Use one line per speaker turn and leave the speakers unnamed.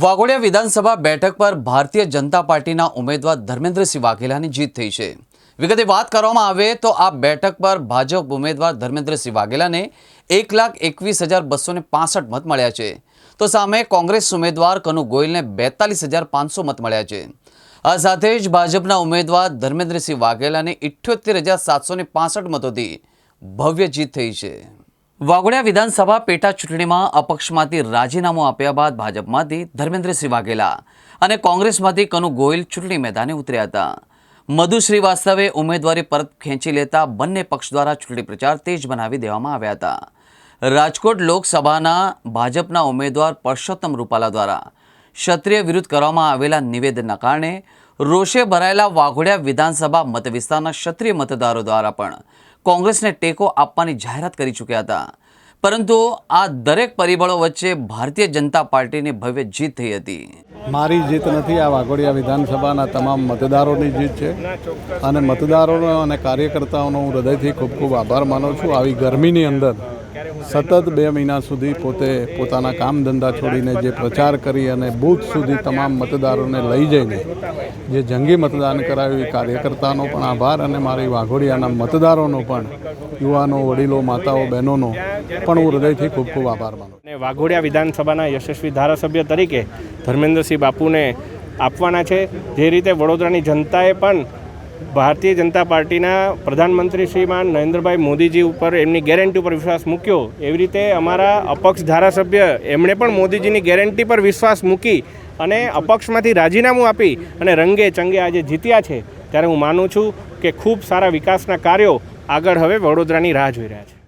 વાઘોડિયા વિધાનસભા બેઠક પર ભારતીય જનતા પાર્ટીના ઉમેદવાર ધર્મેન્દ્રસિંહ વાઘેલાની જીત થઈ છે. વિગતે વાત કરવામાં આવે તો આ બેઠક પર ભાજપ ઉમેદવાર ધર્મેન્દ્રસિંહ વાઘેલાને એક લાખ એકવીસ હજાર બસો પાસઠ મત મળ્યા છે. તો સામે કોંગ્રેસ ઉમેદવાર કનુ ગોયલને બેતાલીસ હજાર પાંચસો મત મળ્યા છે. આ સાથે જ ભાજપના ઉમેદવાર ધર્મેન્દ્રસિંહ વાઘેલાને ઇઠ્યોતેર હજાર સાતસો પાસઠ મતોથી ભવ્ય જીત થઈ છે. વાઘોડિયા વિધાનસભા પેટા ચૂંટણીમાં અપક્ષમાંથી રાજીનામું આપ્યા બાદ ભાજપમાંથી ધર્મેન્દ્રસિંહ વાઘેલા અને કોંગ્રેસમાંથી કનુ ગોયલ ચૂંટણી મેદાને ઉતર્યા હતા. મધુ શ્રીવાસ્તવે ઉમેદવારી પરત ખેંચી લેતા બંને પક્ષ દ્વારા ચૂંટણી પ્રચાર તેજ બનાવી દેવામાં આવ્યા હતા. રાજકોટ લોકસભાના ભાજપના ઉમેદવાર પરષોત્તમ રૂપાલા દ્વારા ક્ષત્રિય વિરુદ્ધ કરવામાં આવેલા નિવેદનના કારણે રોષે ભરાયેલા વાઘોડિયા વિધાનસભા મતવિસ્તારના ક્ષત્રિય મતદારો દ્વારા પણ કોંગ્રેસને ટેકો આપવાની જાહેરાત કરી ચૂક્યા હતા. પરંતુ આ દરેક પરિબળો વચ્ચે ભારતીય જનતા પાર્ટીની ભવ્ય જીત થઈ હતી.
મારી જીત નથી, આ વાઘોડિયા વિધાનસભાના તમામ મતદારોની જીત છે. અને મતદારોનો અને કાર્યકર્તાઓનો હું હૃદયથી ખૂબ ખૂબ આભાર માનું છું. આવી ગરમીની અંદર સતત બે મહિના સુધી પોતે પોતાના કામ ધંધા છોડીને જે પ્રચાર કરી અને બૂથ સુધી તમામ મતદારોને લઈ જઈને જે જંગી મતદાન કરાવ્યું એ કાર્યકર્તાનો પણ આભાર અને મારી વાઘોડિયાના મતદારોનો પણ, યુવાનો, વડીલો, માતાઓ, બહેનોનો પણ હું હૃદયથી ખૂબ ખૂબ આભાર માનું
અને વાઘોડિયા વિધાનસભાના યશસ્વી ધારાસભ્ય તરીકે ધર્મેન્દ્રસિંહ બાપુને આપવાના છે. જે રીતે વડોદરાની જનતાએ પણ ભારતીય જનતા પાર્ટીના પ્રધાનમંત્રી શ્રીમાન નરેન્દ્રભાઈ મોદીજી ઉપર એમની ગેરંટી ઉપર વિશ્વાસ મૂક્યો. એવી રીતે અમારા અપક્ષ ધારાસભ્ય એમણે પણ મોદીજીની ગેરંટી પર વિશ્વાસ મૂકી અને અપક્ષમાંથી રાજીનામું આપી અને રંગે ચંગે આજે જીત્યા છે. ત્યારે હું માનું છું કે ખૂબ સારા વિકાસના કાર્યો આગળ હવે વડોદરાની રાહ જોઈ રહ્યા છે.